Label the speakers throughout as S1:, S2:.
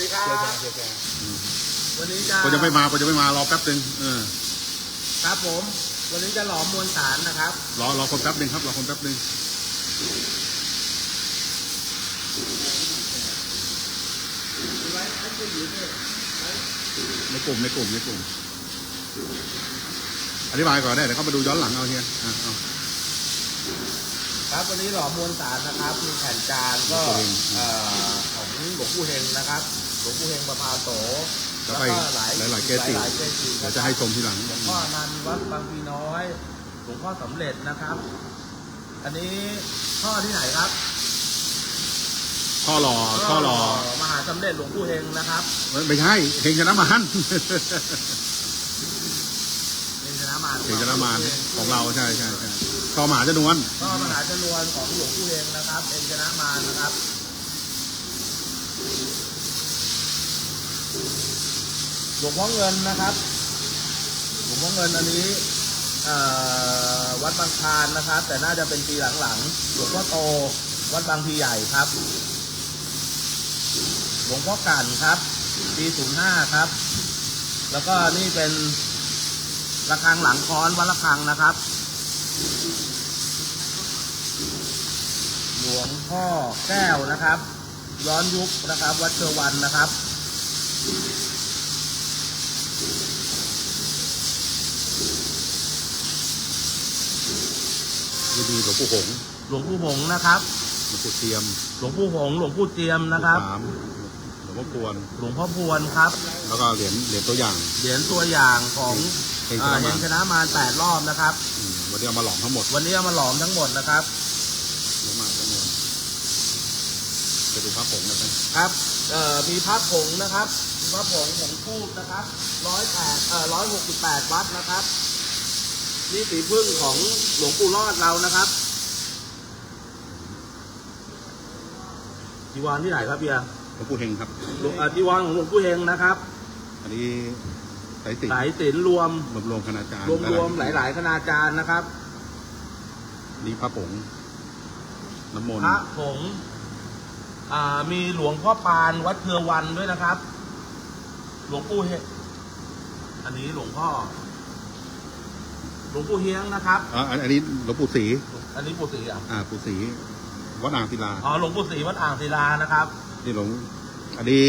S1: ดีครับ
S2: เจอกันเจอกัน
S1: วันนี้จะ
S2: คนจะไม่มาคนจะไม่มารอแป๊บนึงเออ
S1: ครับผม วันนี้จะหลอมมวลสารนะครับ
S2: รอรอคนแป๊บนึงครับรอคนแป๊บนึงในกลุ่มในกลุ่มในกลุ่มอธิบายก่อนได้เดี๋ยวเขามาดูย้อนหลังเอาเฮียอะเอา
S1: ครับวันนี้หลอมมวลสารนะครับ มีแผ่นจานก็
S2: หลวงปู่เฮง
S1: เอ่อของหลวงปู่เฮงนะครับ หลวงปู่เฮงประพาโต
S2: แล้วก็หลายหลายๆเกจิ
S1: หลายๆเกจิ
S2: เดี๋ยวจะให้ชมทีหลัง
S1: หลวงพ่อนันต์วัดบางพีน้อย หลวงพ่อสำเร็จนะครับ อันนี้พ่อที่ไหนครับ
S2: ข้อรอข้อรอ
S1: มหาสำเร็จหลวงปู่เฮงนะครับ
S2: ไม่ใช่เฮงชนะมาร
S1: เฮงชนะมาร
S2: เฮงชนะมารของเราใช่ใช่ใช่ต่อหมาจะนวล
S1: ก็มหาชนวนของหลวงปู่เฮงนะครับเฮงชนะมารนะครับ หลวงพ่อเงินนะครับ หลวงพ่อเงินอันนี้วัดบางคานนะครับ แต่น่าจะเป็นปีหลังๆหลวงพ่อโตวัดบางพีใหญ่ครับ หลวงพ่อกันครับ ปี05ครับ แล้วก็นี่เป็นระฆังหลังค้อนวัดระฆังนะครับ หลวงพ่อแก้วนะครับ ย้อนยุคนะครับ วัดเชวันนะครับ
S2: ดีดีหลวงปู่หงส์
S1: หลวงปู่หงส์นะครับ
S2: หลวงปู่เทียม
S1: หลวงปู่หงส์หลวงปู่เจียมนะครับ
S2: สามหลวงพ่อกวน
S1: หลวงพ่อพวนครับ
S2: แล้วก็เหรียญเหรียญตัวอย่าง
S1: เหรียญตัวอย่างของ
S2: เฮงช
S1: อ่า
S2: นะ
S1: เฮ
S2: มาง
S1: ชนะมารแปดรอบนะครับ
S2: อืมวันนี้เอามาหลอมทั้งหมด
S1: วันนี้เอามาหลอมทั้งหมดนะครับ
S2: เยอะมากจำนวนไปดูพระผงกันไหม
S1: ครับเอ่อมีพระผงนะครับมีพระผงผงทูบนะครับร้อยแปดเอ่อร้อยหกสิบแปดวัดนะครับ นี่สีพึ่งของหลวงปู่รอดเรานะครับจีวรที่ไหนครับเบียร์
S2: หลวงปู่เฮงครับ
S1: หลวงเอ่อจีวรของหลวงปู่เฮงนะครับ
S2: อันนี้สายติ
S1: สายสิญจนรวม
S2: รวมรวมคณาจารย์
S1: รวมรวมหลาย ๆ คณาจารย์นะครับ
S2: ๆนี่พระผงน้ำมน
S1: พ
S2: ต์
S1: ระผงอ่ามีหลวงพ่อปานวัดเทือวันด้วยนะครับ หลวงปู่เฮงอันนี้หลวงพ่อ หลวงปู่เฮียงนะครับ
S2: อ่าอันอันนี้หลวงปู่ศรี
S1: อันนี้ปู่ศรีอะ
S2: อ่าปู่ศรีวัดอ่างศิลา
S1: อ๋อหลวงปู่ศรีวัดอ่างศิลานะครับ
S2: นี่หลวงอันนี้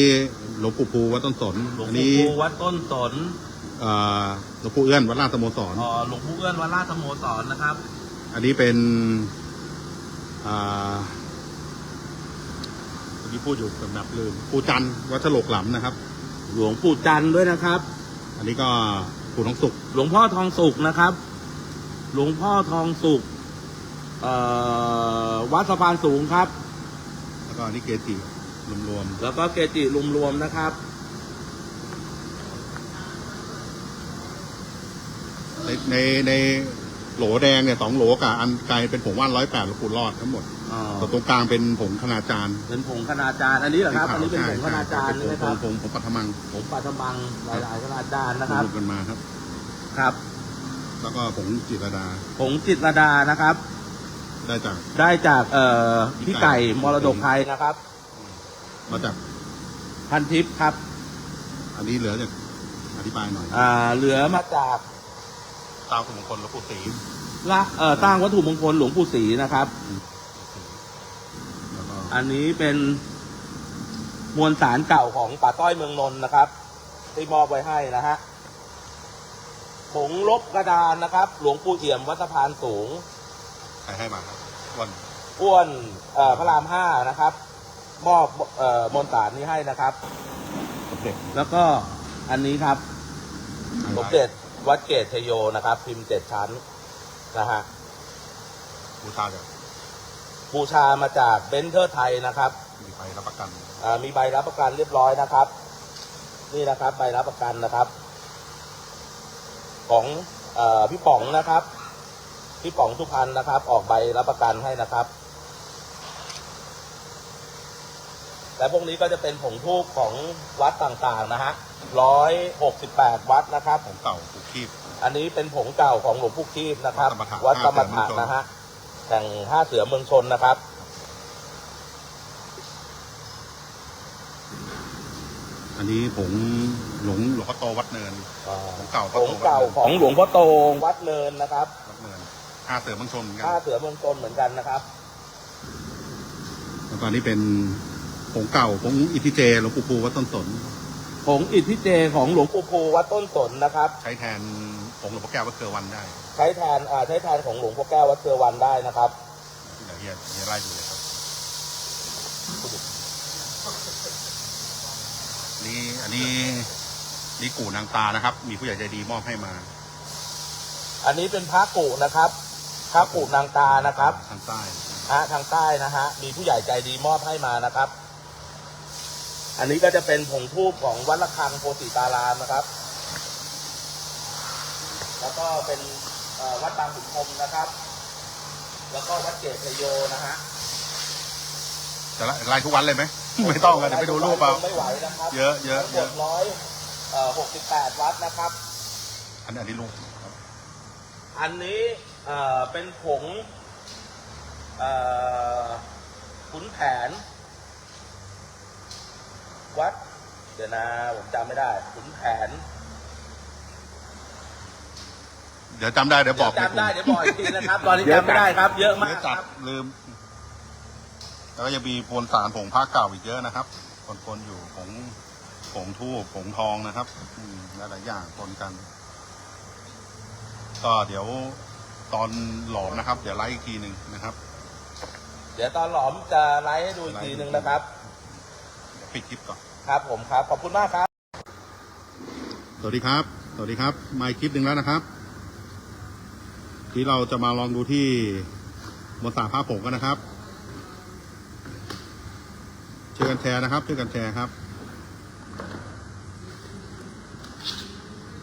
S2: หลวงปู่ภูวัดต้นสน
S1: หลวง
S2: อัน
S1: ปู่
S2: นี้
S1: ปูวัดต้นสน
S2: เอ่อหลวงปู่เอื้อนวัดราชสโมสร
S1: อ๋อหลวงปู่เอื้อนวัดราชสโมสรนะครับ
S2: อันนี้เป็นอ่าเมื่อกี้พูดอยู่สำนับลืมปู่จันทร์วัดฉลกหลำนะครับ
S1: หลวงปู่จันทร์ด้วยนะครับ
S2: อันนี้ก็ปู่ทองสุข
S1: หลวงพ่อทองสุกนะครับ หลวงพ่อทองสุกเอ่อวัดสะพานสูงครับ
S2: แล้วก็อันนี้เกจิรวม
S1: แล้วก็เกจิรวมๆนะครับ
S2: ๆในในในโหลแดงเนี่ยสองโหลกับอันไกลเป็นผงว่านร้อยแปดหลวงปู่รอดทั้งหมด
S1: อ๋อ
S2: ส่วนตรงกลางเป็นผงคณาจารย์
S1: เป็นผงคณาจารย์อันนี้เหรอครับ อันนี้เป็นผงคณาจารย์
S2: ใช่
S1: ใช่ไหม
S2: ใช่
S1: ครับ
S2: ผงผงผงปัทมัง
S1: ผงปัทมังหลายๆคณาจารย์นะครับ
S2: รวมกันมาครับ
S1: ครับ
S2: แล้วก็ผงจิตรดา
S1: ผงจิตรดานะครับ
S2: ได้จาก
S1: ได้จากเอ่อพี่ไก่มรดกไทยนะครับ
S2: มาจาก
S1: พันทิพย์ครับ
S2: อันนี้เหลือจากอธิบายหน่อย
S1: อ่าเหลือมาจาก
S2: ตามสมงคลหลวงปู่ศรี
S1: ละเอ่อตั้งวัตถุมงคลหลวงปู่ศรีนะครับ
S2: แล้วก็
S1: อันนี้เป็นมวลสารเก่าของป่าต้อยเมืองนนท์นะครับ ที่มอบไว้ให้นะฮะ ผงลบกระดานนะครับ หลวงปู่เอี่ยมวัดสะพานสูง
S2: ใครให้มาครับวัน
S1: อ้วนเอ่อพระรามห้านะครับ มอบเอ่อมวลสารนี้ให้นะครับ
S2: สมเด็จ
S1: แล้วก็อันนี้ครับสมเด็จวัดเกตชโยนะครับ พิมพ์เจ็ดชั้นนะฮะ
S2: บูชาจาก
S1: บูชามาจากเบนเทอร์ไทยนะครับ
S2: มีใบรับประกัน
S1: อ่ามีใบรับประกันเรียบร้อยนะครับ นี่นะครับ ใบรับประกันนะครับ ของเออพี่ป๋องนะครับ พี่ป๋องสุพรรณนะครับ ออกใบรับประกันให้นะครับ และพวกนี้ก็จะเป็นผงทูบของวัดต่างๆนะฮะร้อยหกสิบแปดวัดนะครับ
S2: ของเก่าปู่คีบ
S1: อันนี้เป็นผงเก่าของหลวงปู่คีบนะครับ
S2: วั
S1: วั
S2: ด
S1: ด
S2: ก
S1: ก
S2: ร
S1: ร
S2: ร
S1: ร
S2: ม
S1: ม
S2: ฐา
S1: ฐานน นะฮะแห่งห้าเสือเมืองชนนะครับ
S2: อันนี้ผง หลวงหลวงพ่อโตวัดเนิน
S1: อ่า
S2: ของเก่า
S1: ของเก่าของหลวงพ่อโตวัดเนินนะครับ
S2: วัดเนินห้าเสือมังชนเหมือนกัน
S1: ท่าเสือเมืองตนเหมือนกันนะครับ
S2: แล้วก็อันนี้เป็นผงเก่าผงอิทิเจหลวงปู่ปูวัดต้นสน
S1: ผงอิทธิเจของหลวงปู่ภูวัดต้นสนนะครับ
S2: ใช้แทนผงหลวงพ่อแก้ววัดเกลือวันได้
S1: ใช้แทนอ่าใช้แทนของหลวงพ่อแก้ววัดเสือวันได้นะครับ
S2: เดี๋ยวเฮียเฮียไล่ดูเลยครับนี่อันนี้ นี่กู่นางตานะครับ มีผู้ใหญ่ใจดีมอบให้มา
S1: อันนี้เป็นพระกุนะครับพระกุนางตานะครับ
S2: ทางใต้
S1: ฮะทางใต้นะฮะมีผู้ใหญ่ใจดีมอบให้มานะครับ อันนี้ก็จะเป็นผงทูบของวัดระฆังโพธิตารามนะครับ แล้วก็เป็นเอ่อวัดบางขุนพรหมนะครับ แล้วก็วัดเกศโยนะฮะ
S2: จะไล่ไล่ทุกวันเลยไหมไม่ต้องกันเดี๋ยวไปดูรูปเอา
S1: ไม่ไหวนะครับ
S2: เยอะเยอะ
S1: ทั้งห
S2: เย
S1: ม
S2: อะ
S1: ดร้อย เอ่อหกสิบแปดวัดนะครับ
S2: อันนี้อันนี้รูปครับ
S1: อันนี้เอ่อเป็นผงเอ่อขุนแผน วัด เดี๋ยวนะผมจำไม่ได้ขุนแผน
S2: เดี๋ยวจำได้เดี๋ยวบอก
S1: เดี๋ยวจำได้
S2: ใน
S1: เดี๋ยว
S2: กลุ่ม
S1: บอกอีกทีนะครับ ตอนนี้จำไม่ได้ครับ เยอะมา
S2: เย
S1: ก
S2: อะ
S1: ค
S2: จั
S1: รั
S2: ด
S1: บ
S2: ลืม แล้วก็ยังมีพวนสารผงผ้าเก่าอีกเยอะนะครับปนๆอยู่ผง ผงทูบผงทองนะครับอืมหลายๆอย่างปนกัน ก็เดี๋ยวตอนหลอมนะครับ เดี๋ยวไล่อีกทีหนึ่งนะครับ
S1: เดี๋ยวตอนหลอมจะไลฟ์ให้ดูอีกทีหนึ่งนะครับ
S2: เดี๋ยวปิดคลิปก่อน
S1: ครับผมครับ ขอบคุณมากครับ
S2: สวัสดีครับ สวัสดีครับ มาอีกคลิปหนึ่งแล้วนะครับ ที่เราจะมาลองดูที่บนสาผ้าผงกันนะครับ ช่วยกันแชร์นะครับ ช่วยกันแชร์ครับ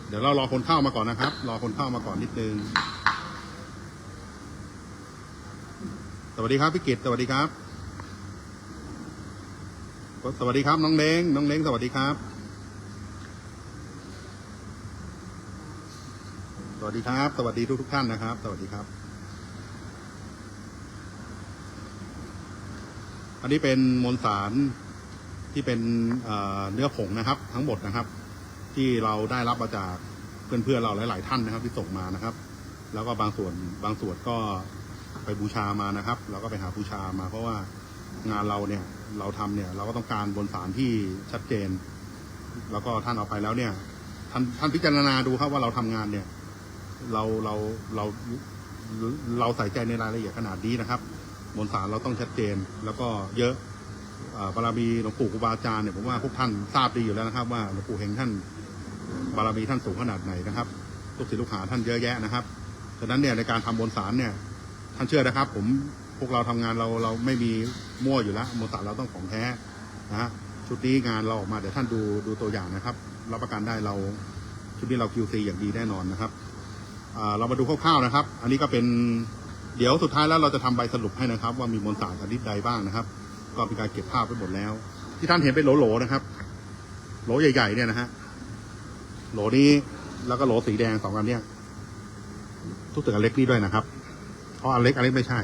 S2: เดี๋ยวเรารอคนเข้ามาก่อนนะครับ รอคนเข้ามาก่อนนิดนึง สวัสดีครับพี่กิตสวัสดีครับ สวัสดีครับน้องเล้งน้องเล้งสวัสดีครับ สวัสดีครับ สวัสดีทุกทุกท่านนะครับ สวัสดีครับ อันนี้เป็นมวลสารที่เป็นเนื้อผงนะครับ ทั้งหมดนะครับ ที่เราได้รับมาจากเพื่อนๆเราหลาย ๆ ท่านนะครับที่ส่งมานะครับ แล้วก็บางส่วนบางส่วนก็ไปบูชามานะครับเราก็ไปหาบูชามา เพราะว่างานเราเนี่ยเราทำเนี่ยเราก็ต้องการบนสารที่ชัดเจน แล้วก็ท่านเอาไปแล้วเนี่ยท่านท่านพิจารณาดูครับว่าเราทำงานเนี่ย เราเราเราเราใส่ใจในรายละเอียดขนาดนี้นะครับมวลสารเราต้องชัดเจนแล้วก็เยอะอ่าบารมีหลวงปู่ครูบาอาจารย์เนี่ยผมว่าพวกท่านทราบดีอยู่แล้วนะครับ ว่าหลวงปู่เฮงท่าน บารมีท่านสูงขนาดไหนนะครับลูกศิษย์ลูกหาท่านเยอะแยะนะครับฉะนั้นเนี่ยในการทำมวลสารเนี่ยท่านเชื่อนะครับ ผมพวกเราทำงานเราเราไม่มีมั่วอยู่แล้วมวลสารเราต้องของแท้นะฮะชุดนี้งานเราออกมาเดี๋ยวท่านดูดูตัวอย่างนะครับรับประกันได้เราชุดนี้เรา QC อย่างดีแน่นอนนะครับเรามาดูคร่าวๆนะครับ อันนี้ก็เป็นเดี๋ยวสุดท้ายแล้วเราจะทำใบสรุปให้นะครับ ว่ามีมวลสารชนิดใดบ้างนะครับ ก็มีการเก็บภาพไว้หมดแล้ว ที่ท่านเห็นเป็นโหลๆนะครับ โหลใหญ่ๆเนี่ยนะฮะ โหลนี้แล้วก็โหลสีแดงสองอันเนี้ยทุกตึกอันเล็กนี่ด้วยนะครับเพราะอันเล็กอันเล็กไม่ใช่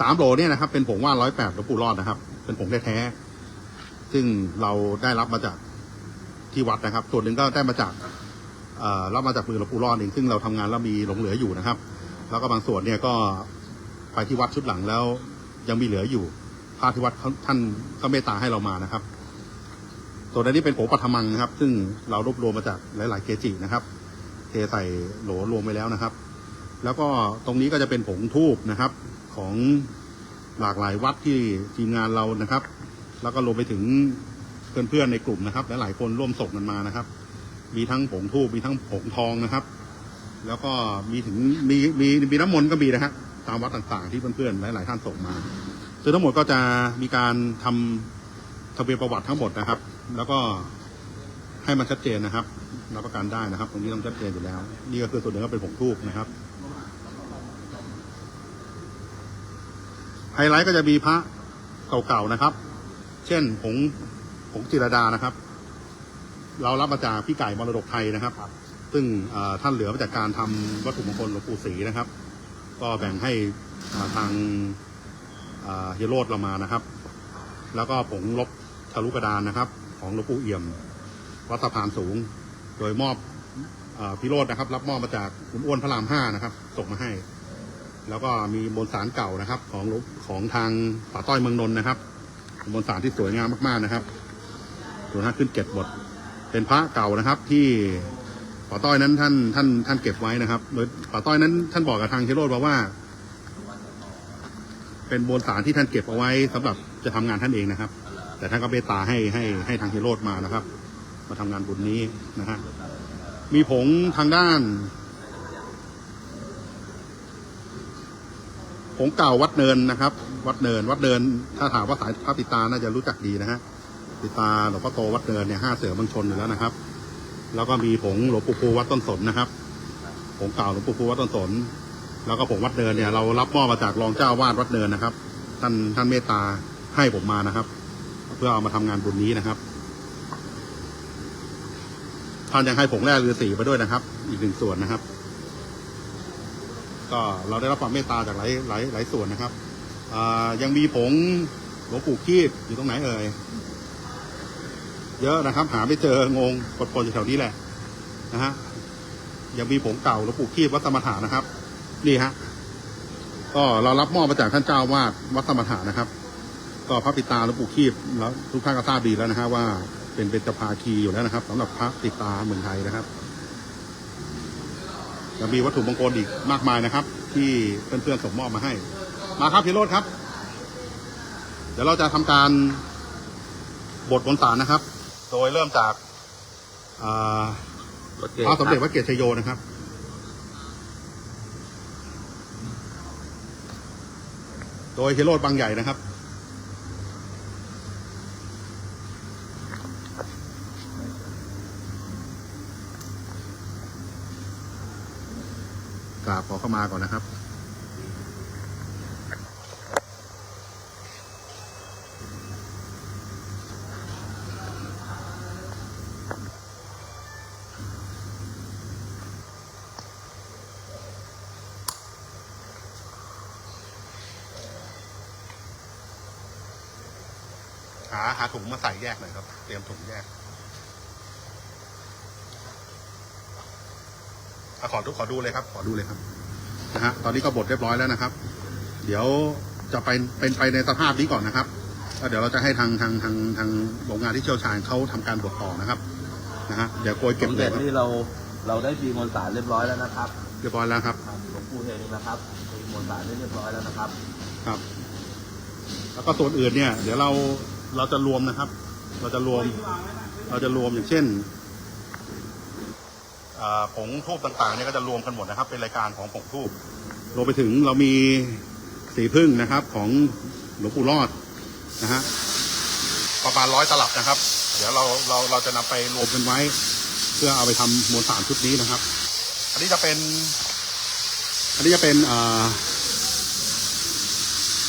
S2: สามโหลเนี่ยนะครับ เป็นผงว่านร้อยแปดหลวงปู่รอดนะครับ เป็นผงแท้ๆซึ่งเราได้รับมาจากที่วัดนะครับ ส่วนหนึ่งก็ได้มาจากเอ่อรับมาจากมือหลวงปู่รอดเองซึ่งเราทำงานแล้วมีหลงเหลืออยู่นะครับ แล้วก็บางส่วนเนี่ยก็ไปที่วัดชุดหลังแล้ว ยังมีเหลืออยู่พระที่วัดท่านก็เมตตาให้เรามานะครับ ส่วนอันนี้เป็นผงปัทมังนะครับ ซึ่งเรารวบรวมมาจากหลาย ๆ เกจินะครับ เทใส่โหลรวมไปแล้วนะครับ แล้วก็ตรงนี้ก็จะเป็นผงทูบนะครับ ของหลากหลายวัดที่ทีมงานเรานะครับ แล้วก็รวมไปถึงเพื่อน ๆ ในกลุ่มนะครับ หลาย ๆ คนร่วมส่งกันมานะครับ มีทั้งผงทูบมีทั้งผงทองนะครับ แล้วก็มีถึงมีมีมีน้ำมนต์ก็มีนะฮะตามวัดต่าง ๆ ที่เพื่อน ๆ หลาย ๆ ท่านส่งมาซึ่งทั้งหมดก็จะมีการทำทะเบียนประวัติทั้งหมดนะครับ แล้วก็ให้มันชัดเจนนะครับรับประกันได้นะครับ ตรงนี้ต้องชัดเจนอยู่แล้ว นี่ก็คือส่วนหนึ่งก็เป็นผงทูบนะครับไฮไลท์ก็จะมีพระเก่าๆนะครับ เช่นผงผงจิรดานะครับ เรารับมาจากพี่ไก่มรดกไทยนะครับ ซึ่งท่านเหลือมาจากการทำวัตถุมงคลหลวงปู่ศรีนะครับ ก็แบ่งให้ทางเฮีโรดเรามานะครับ แล้วก็ผงลบทะลุกระดานนะครับ ของหลวงปู่เอี่ยม วัดสะพานสูง โดยมอบอพิโรธนะครับ รับมอบมาจากคุณอ้วนพระรามห้านะครับ ส่งมาให้ แล้วก็มีมวลสารเก่านะครับ ของของทางป่าต้อยเมืองนนท์นะครับมวลสารที่สวยงามมากๆนะครับส่วนท่าขึ้นเก็บบท เป็นพระเก่านะครับที่ป่าต้อยนั้นท่านท่านท่านเก็บไว้นะครับโดยป่าต้อยนั้นท่านบอกกับทางเฮโรดบอกว่า เป็นมวลสารที่ท่านเก็บเอาไว้สำหรับจะทำงานท่านเองนะครับ แต่ท่านก็เมตตาให้ให้ให้ทางเฮโรดมานะครับ มาทำงานบุญนี้นะฮะมีผงทางด้าน ผงเก่าวัดเนินนะครับ วัดเนิน วัดเนิน ถ้าถามว่าสายพระปิตาน่าจะรู้จักดีนะฮะปิตาหลวงพ่อโตวัดเนินเนี่ยห้าเสือเมืองชนอยู่แล้วนะครับ แล้วก็มีผงหลวงปู่ภูวัดต้นสนนะครับ ผงเก่าหลวงปู่ภูวัดต้นสน แล้วก็ผงวัดเนินเนี่ยเรารับมอบมาจากรองเจ้าวาดวัดเนินนะครับ ท่านท่านเมตตาให้ผมมานะครับ พื่อเอามาทำงานบุญนี้นะครับ ท่านยังให้ผงแร่ฤาษีไปด้วยนะครับ อีกหนึ่งส่วนนะครับ ก็เราได้รับความเมตตาจากหลายหลายหลายส่วนนะครับอ่ายังมีผงหลวงปู่คีบอยู่ตรงไหนเอ่ยเยอะนะครับ หาไม่เจองงปนๆอยู่แถวนี้แหละนะฮะยังมีผงเก่าหลวงปู่คีบวัดสมถานะครับ นี่ฮะก็เรารับมอบมาจากท่านเจ้าวาดวัดสมถานะครับ ก็พระปิตาหลวงปู่คีบแล้วทุกท่านก็ทราบดีแล้วนะฮะว่าเป็นเป็นจภาคีอยู่แล้วนะครับสำหรับพระปิตาเมืองไทยนะครับยังมีวัตถุมงคลอีกมากมายนะครับ ที่เพื่อนๆส่งมอบมาให้ มาครับพี่โรดครับ เดี๋ยวเราจะทำการบทบนสารนะครับ โดยเริ่มจากพระสมเด็จพระเกียรติชโยนะครับโดยเฮโรดบางใหญ่นะครับ กรามาก่อนนะครับ หาหาถุงมาใส่แยกหน่อยครับ เตรียมถุงแยกขอดูขอดูเลยครับ ขอดูเลยครับ นะฮะตอนนี้ก็บดเรียบร้อยแล้วนะครับ เดี๋ยวจะไปเป็นไปในสภาพนี้ก่อนนะครับแล้วเดี๋ยวเราจะให้ทางทางทางทางโรงงานที่เชี่ยวชาญเขาทำการบดต่อนะครับนะฮะเดี๋ยวโกย
S1: ส
S2: เก็บ
S1: ม
S2: เล
S1: เด็
S2: ย
S1: จ
S2: ครับ
S1: ที่เราเราได้ปีมวลสารเรียบร้อยแล้วนะครับ
S2: เรียบร้อยแล้วครับ
S1: หลวงปู่เฮงนะครับปีมวลสารได้เรียบร้อยแล้วนะครับ
S2: ครับ แล้วก็ส่วนอื่นเนี่ย เดี๋ยวเราเราจะรวมนะครับ เราจะรวม เราจะรวมอย่างเช่นอ่า ผงทูบต่างๆเนี่ยก็จะรวมกันหมดนะครับ เป็นรายการของผงทูบรวมไปถึงเรามีสีพึ่งนะครับของหลวงปู่รอดนะฮะประมาณร้อยตลับนะครับ เดี๋ยวเราเราเราจะนำไปรวมกันไว้ เพื่อเอาไปทำมวลสารชุดนี้นะครับ อันนี้จะเป็น อันนี้จะเป็น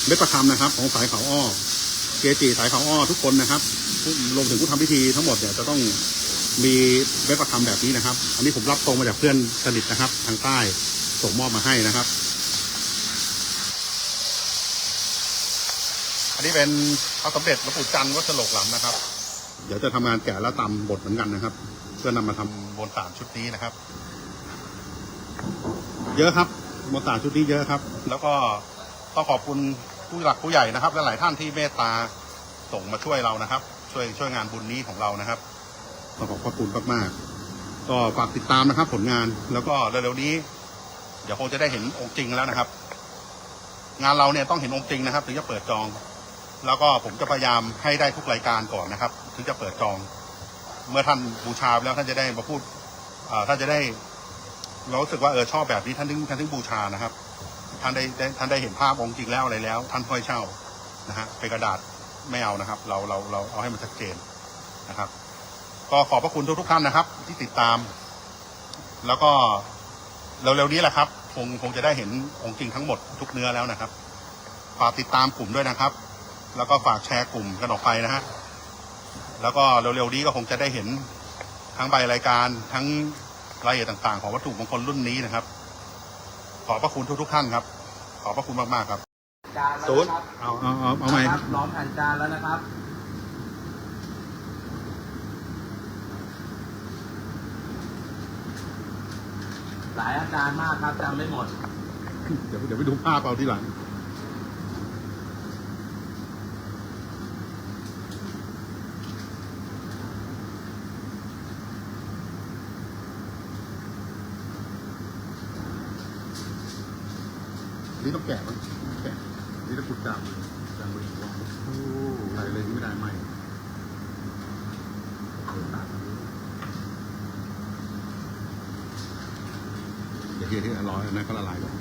S2: เม็ดประคำนะครับ ของสายเขาอ้อเกจิสายเขาอ้อทุกคนนะครับรวมถึงผู้ทำพิธีทั้งหมดเนี่ยจะต้อง มีเม็ดประคำแบบนี้นะครับ อันนี้ผมรับตรงมาจากเพื่อนสนิทนะครับ ทางใต้ส่งมอบมาให้นะครับ อันนี้เป็นพระสมเด็จหลวงปู่จันทร์วัดสลกหลำนะครับ เดี๋ยวจะทำงานแกะและตำบทเหมือนกันนะครับ เพื่อนำมาทำบนสารชุดนี้นะครับ เยอะครับบนสารชุดนี้เยอะครับ แล้วก็ต้องขอบคุณผู้หลักผู้ใหญ่นะครับ และหลายท่านที่เมตตาส่งมาช่วยเรานะครับ ช่วยช่วยงานบุญนี้ของเรานะครับ ต้อขอบพระคุณมากๆ ก็ฝากติดตามนะครับ ผลงาน แล้วก็เร็วๆนี้ เดี๋ยวคงจะได้เห็นองค์จริงแล้วนะครับ งานเราเนี่ยต้องเห็นองค์จริงนะครับ ถึงจะเปิดจอง แล้วก็ผมจะพยายามให้ได้ทุกรายการก่อนนะครับ ถึงจะเปิดจอง เมื่อท่านบูชาไปแล้วท่านจะได้มาพูดท่านจะได้รู้สึกว่าเออชอบแบบนี้ท่านถึงท่านถึงบูชานะครับท่านได้ได้ท่านได้เห็นภาพองค์จริงแล้วอะไรแล้ว ท่านค่อยเช่านะฮะเป็นกระดาษไม่เอานะครับ เราเราเราเอาให้มันชัดเจนนะครับ ก็ขอบพระคุณทุกทุกๆท่านนะครับ ที่ติดตาม แล้วก็เร็วๆนี้แหละครับ คงคงจะได้เห็นองค์จริงทั้งหมดทุกเนื้อแล้วนะครับฝากติดตามกลุ่มด้วยนะครับ แล้วก็ฝากแชร์กลุ่มกันออกไปนะฮะแล้วก็เร็วๆนี้ก็คงจะได้เห็นทั้งใบรายการทั้งรายละเอียดต่างๆ ของวัตถุมงคลรุ่นนี้นะครับ ขอบพระคุณทุกๆท่านครับ ขอบพระคุณมากๆครับ
S1: จานแล้ว
S2: ศูนย์
S1: นะครับ
S2: เอาเอาเอาเอาใหม่
S1: นะครับล้อมแผ่นจานแล้วนะครับ หลายอาจารย์มากครับจำไม่หมด
S2: เดี๋ยวเดี๋ยวไปดูภาพเอาทีหลัง นี่ต้องแกะมั้งแกะนี่ต้องขุดจามจามมือวางใส่เลยไม่ได้ไหมเดี๋ยว ที่ที่ร้อยอันนั้นก็ละลายก่อน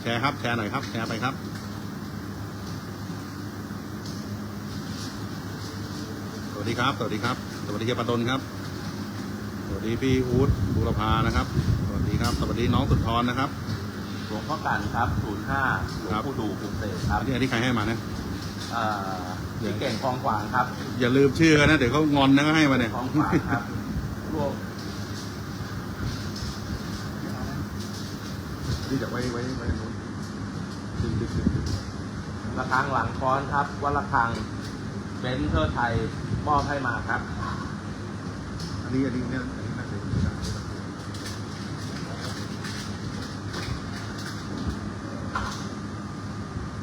S2: แชร์ครับแชร์หน่อยครับ แชร์ไปครับสวัสดีครับ สวัสดีครับ สวัสดีเฮียปะดนครับ สวัสดีพี่อู๊ดบุรพานะครับ สวัสดีครับ สวัสดีน้องสุดทรนะครับ
S1: หลวงพ่อกันครับ05หลวงปู่ดูปลุกเสกครับ
S2: อันนี้อันนี้ใครให้มานะ
S1: เอ่อ พี่เก่งคลองขวางครับ
S2: อย่าลืมชื่อกันนะ เดี๋ยวเขางอนนะก็ให้มาเนี่ย
S1: คลองขวางครับรวม
S2: ที่จะไว้ไว้ไว้นู้นดึงดึงดึงดึง
S1: ระฆังหลังค้อนครับวัดระฆังเบนซ์เทอร์ไทยมอบให้มาครับ
S2: อันนี้อันนี้เนี่ยอันนี้น่าจะไม่ได้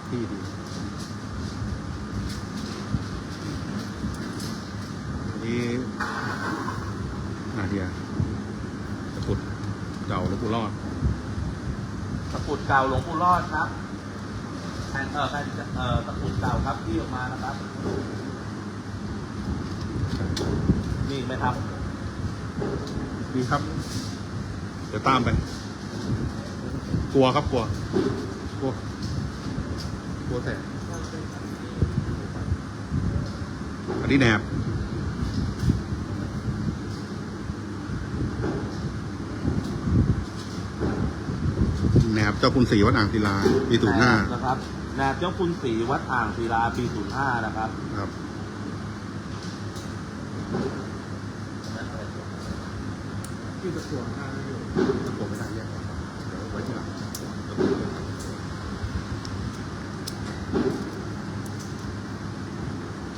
S2: ที่ดีอันนี้ อะเฮียตะกรุดเก่าหลวงปู่รอด
S1: ตะกรุดเก่าหลวงปู่รอดครับแผ่นเออแผ่นเอ่อตะกรุดเก่าครับที่ออกมานะครับมีอีกไหมครับ
S2: ดีครับ เดี๋ยวตามไป กลัวครับกลัว กลัว กลัวแสบอันนี้แหนบ แหนบ เจ้าคุณศรีวัดอ่างศิลาปีศูนย์ห้า
S1: นะครับแนบเจ้าคุณศรีวัดอ่างศิลาปี05นะครับ
S2: ครับ
S3: ที่ตะกัวห้าไม่อยู่
S2: ตะโกนไม่ได้แยกก่อนเดี๋ยวไว้ที่หลัง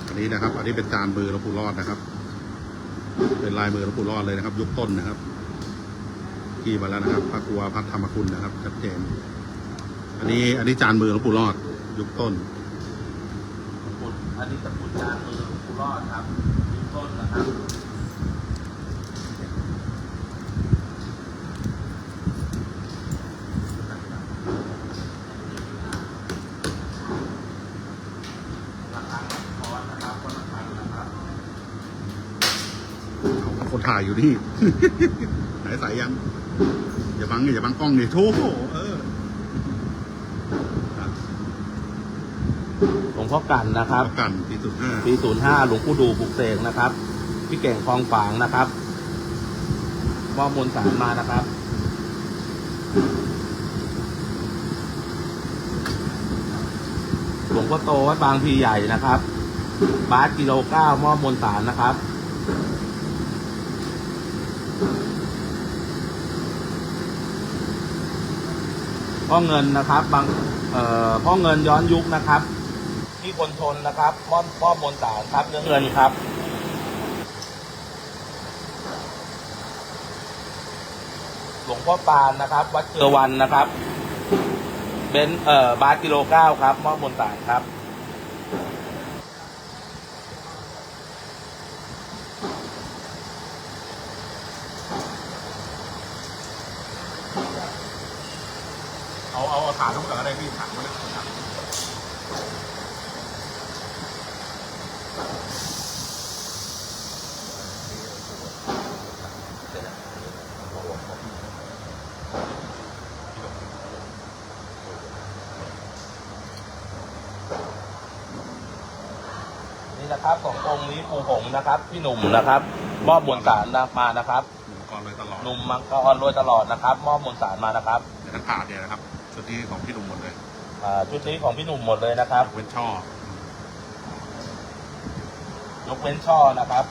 S2: อันนี้นะครับ อันนี้เป็นจานมือหลวงปู่รอดนะครับ เป็นลายมือหลวงปู่รอดเลยนะครับ ยุคต้นนะครับ ที่มาแล้วนะครับพระครัวพัฒธรรมคุณนะครับชัดเจน อันนี้อันนี้จานมือหลวงปู่รอดยุคต้น
S1: ตะกรุดอันนี้ตะกรุดจานมือหลวงปู่รอดครับยุคต้นนะครับระฆังคอนนะครับคนละครังนะครับ
S2: เอาคนถ่ายอยู่นี่ ไหนสายยั งอย่าบังอย่าบังกล้องนี่โถเออครับ
S1: หลวงพ่อกันนะครับ
S2: ประกันปีสุดห้า
S1: ปี05หลวงปู่ดูปลุกเสกนะครับ พี่เก่งคลองฝางนะครับมอบมวลสารมานะครับ หลวงพ่อโตวัดบางพีใหญ่นะครับ บาสกิโลเก้ามอบมวลสารนะครับ พ่อเงินนะครับบางเอ่อพ่อเงินย้อนยุคนะครับที่คนชนนะครับมอบมอบมนสารครับเรื่องเงินครับหลวงพ่อปานนะครับ วัดเกือวันนะครับเบนเอ่อบาสกิโลเก้าครับมอบมนสารครับ
S2: เอาเอาเอาขาทุกอย่างอะไรพี่ถังมาเลยถัง
S1: นี่นะครับสององค์นี้ปูหงนะครับ พี่หนุ่มนะครับ มอบมวลสารมานะครับ
S2: หนุ่มกรเลยตลอด
S1: หนุ่มมังกรรวยตลอดนะครับ มอบมวลสารมานะครับ
S2: เดี๋ยวทั้งถาดเนี่ยนะครับ ชุดนี้ของพี่หนุ่มหมดเลย
S1: อ่าชุดนี้ของพี่หนุ่มหมดเลยนะครับ
S2: เว้นช่อย
S1: กเว้นช่อนะครับ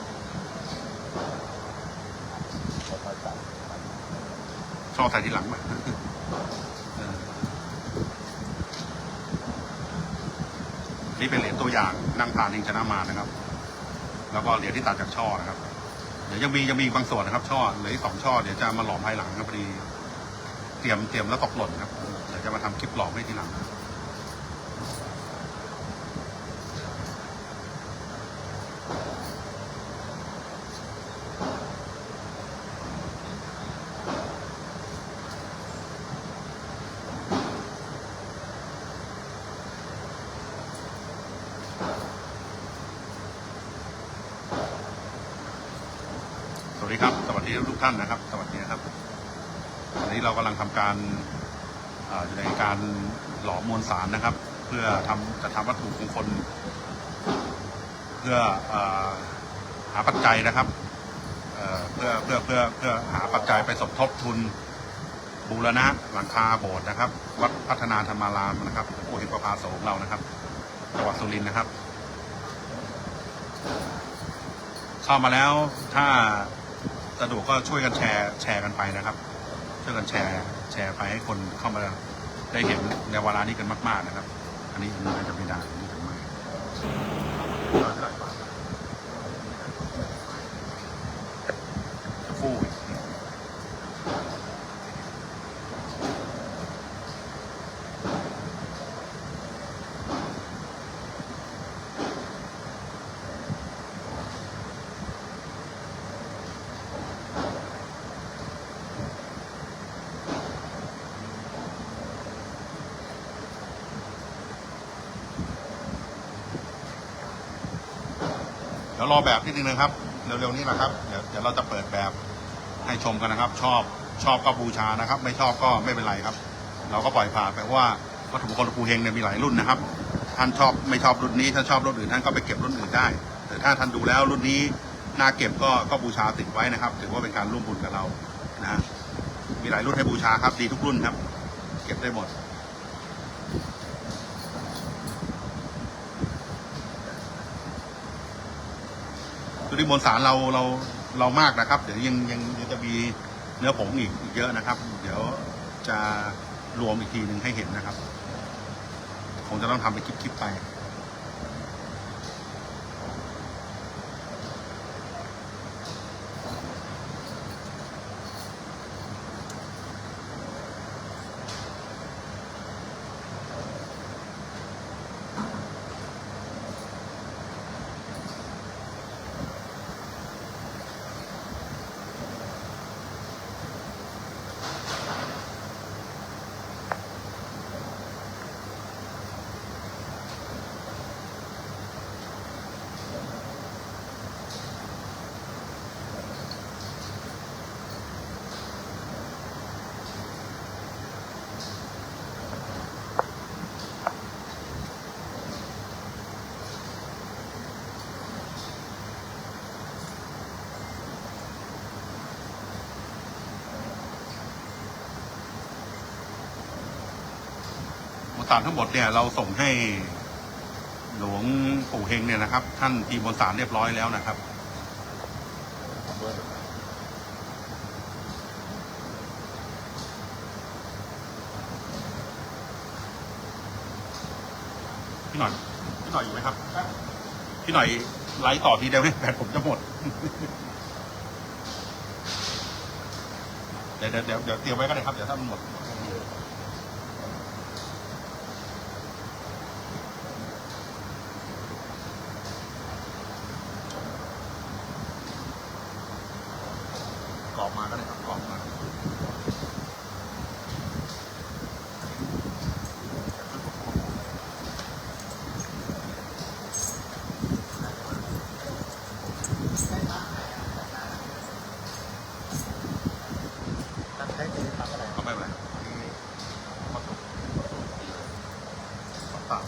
S2: ช่อใส่ที่หลังมาเออนี่เป็นเหรียญตัวอย่างนั่งทานเองชนะมารนะครับ แล้วก็เหรียญที่ตัดจากช่อนะครับ เดี๋ยวยังมียังมีบางส่วนนะครับ ช่อเหลืออีกสองช่อเดี๋ยวจะมาหลอมภายหลังครับพอดี เตรียมเตรียมแล้วตกหล่นครับเดี๋ยว จะมาทำคลิปหลอกได้ทีหลังครับ สวัสดีครับ สวัสดีทุกท่านนะครับ สวัสดีนะครับวันนี้เรากำลังทำการเอ่ออยู่ ในการหลอมมวลสารนะครับ เพื่อทำจะทำวัตถุมงคลเพื่ออหาปัจจัยนะครับเเพื่อเพื่อเพื่อเพื่อหาปัจจัยไปสมทบทุนบูรณะหลังคาโบสถ์นะครับ วัดพัฒนาธรรมารามนะครับหลวงปู่เห็นประภาโสของเรานะครับจังหวัดสุรินทร์นะครับ เข้ามาแล้วถ้าสะดวกก็ช่วยกันแชร์แชร์กันไปนะครับ ช่วยกันแชร์ แชร์ไปให้คนเข้ามาได้เห็นในเวลานี้กันมาก ๆ นะครับ อันนี้มันจะไม่ได้อันนี้จะไม่ ดี๋ยวรอแบบนิดนึงนะครับ เร็วๆนี้นะครับเดี๋ยวเดี๋ยวเราจะเปิดแบบให้ชมกันนะครับ ชอบชอบก็บูชานะครับ ไม่ชอบก็ไม่เป็นไรครับ เราก็ปล่อยผ่านไปเพราะว่าวัตถุมงคลหลวงปู่เฮงเนี่ยมีหลายรุ่นนะครับ ท่านชอบไม่ชอบรุ่นนี้ท่านชอบรุ่นอื่นท่านก็ไปเก็บรุ่นอื่นได้ แต่ถ้าท่านดูแล้วรุ่นนี้น่าเก็บก็ก็บูชาติดไว้นะครับ ถือว่าเป็นการร่วมบุญกับเรานะมีหลายรุ่นให้บูชาครับดีทุกรุ่นครับ เก็บได้หมด ตัวนี้มวลสารเราเราเรามากนะครับ เดี๋ยวยังยังยังจะมีเนื้อผงอีกอีกเยอะนะครับ เดี๋ยวจะรวมอีกทีหนึ่งให้เห็นนะครับ คงจะต้องทำเป็นคลิปๆไป สารทั้งหมดเนี่ยเราส่งให้หลวงปู่เฮงเนี่ยนะครับ ท่านทีมมวลสารเรียบร้อยแล้วนะครับ พี่หน่อย พี่หน่อยอยู่ไหมครับ พี่หน่อยไลฟ์ต่อทีเดียวไหมแบตผมจะหมดเดี๋ยวเดี๋ยวเดี๋ยวเดี๋ยวเตรียมไว้ก็ได้ครับ เดี๋ยวถ้ามันหมด อบมาก็ได้ครับกรอบมา
S3: ใช้สีฟ้าอะไร
S2: ก็ไม่เป็นไรมาถูกสาม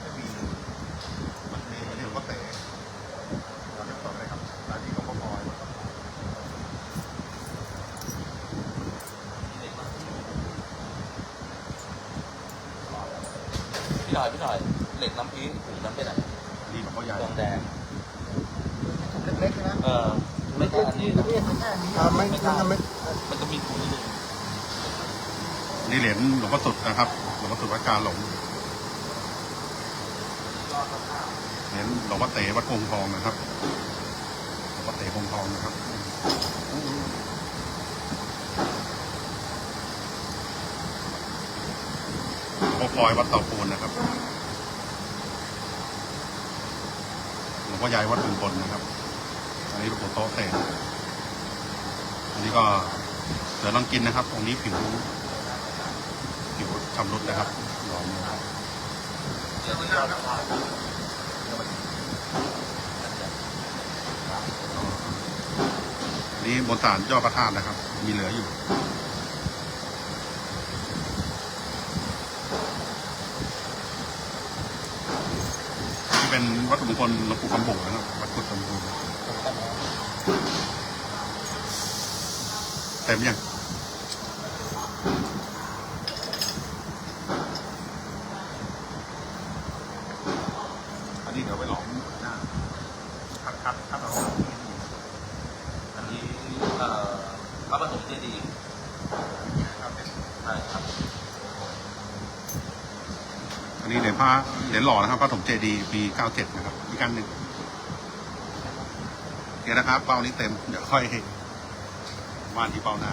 S2: ไม่มีมันมีอันนี้ก็เตะเราจะต่อเลยครับตอนนี้ก็พอๆนะครับ
S1: พี่หน่ อยพี่หน่อยเหล็กน้ำพีถุงน้ำเป็นอะไร
S2: ดีกว่าเขาใหญ่
S1: ทองแดง
S3: เล็กๆนะ
S1: เออไม่ใช่อันนี้นะ
S3: อ่าไม่มันไม่
S1: มันจะมีถุงนึง
S2: นี่เหรียญหลวงพ่อสุดนะครับหลวงพ่อสุดวัดกาหลงเหรียญหลวงพ่อเต๋วัดคงทองนะครับหลวงพ่อเต๋คงทองนะครับหลวงพ่อพลอยวัดเตาปูนนะครับ หลวง พ่อใหญ่วัดบุญพลนะครับ อันนี้หลวงปู่โต๊ะเตะอันนี้ก็เสือลังกินนะครับองค์นี้ผิวผิวชำรุดนะครับลองดูครับนนี้บนฐานยอดพระธาตุนะครับ มีเหลืออยู่ เป็นวัตถุมงคลหลวงปู่คำบุนะครับวัดกุฎคำบุเต็มยัง อันนี้เดี๋ยวไปหลอมหน้าคัดคัดคัดเอา
S1: อันนี้เอ่อพระปฐมเจดีย์ใช่ครับ
S2: อันนี้เหรียญพระเหรียญหล่อนะครับพระถมเจดีย์ปี97นะครับ อีกอันหนึ่งโอเคนะครับ เป้านี้เต็ม เดี๋ยวค่อยว่านที่เป้าหน้า